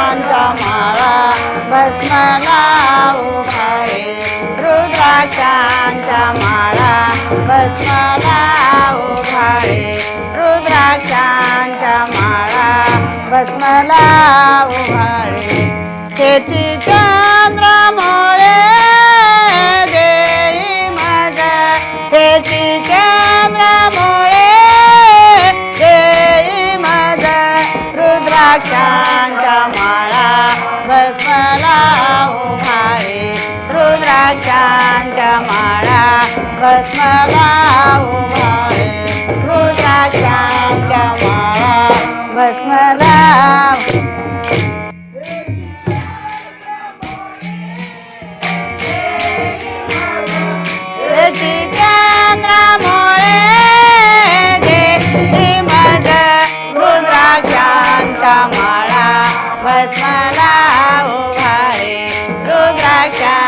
रुद्रांचा माळा भस्मला उभारे. रुद्राक्षांच्या माळा भस्मला उभारे. रुद्राक्षांच्या माळा भस्मला उभारे. त्याची चंद्रामुळे देई मज त्याची माळा भस्मला उभाळे रुद्राक्षांच्या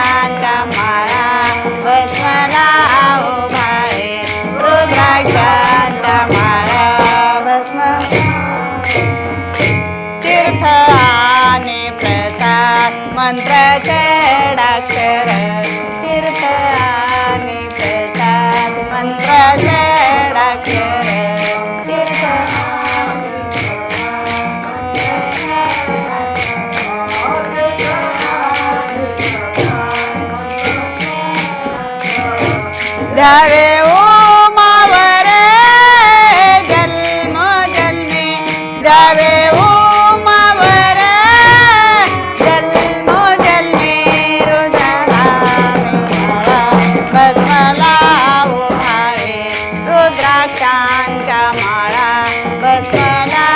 ಮಂತ್ರ ಷಡಾಕ್ಷರ ತೀರ್ಥ ಪ್ರಸಾದ ಮಂತ್ರ रुद्राक्षांच्या माळा बसला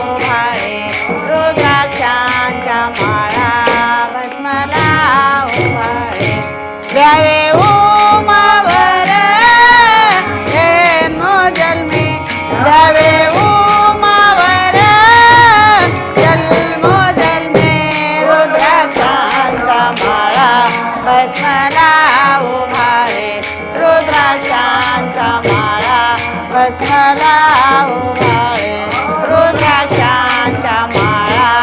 उभाळे रुद्राक्षांच्या माळा बसमला उभाळे द्यावे ओमावर जन्म जन्मी. द्यावे ओमावर जन्म जन्मी. रुद्राक्षांच्या माळा भस्मला उभाळे रुद्राक्षांच्या माळा भस्मला उभाळे माळा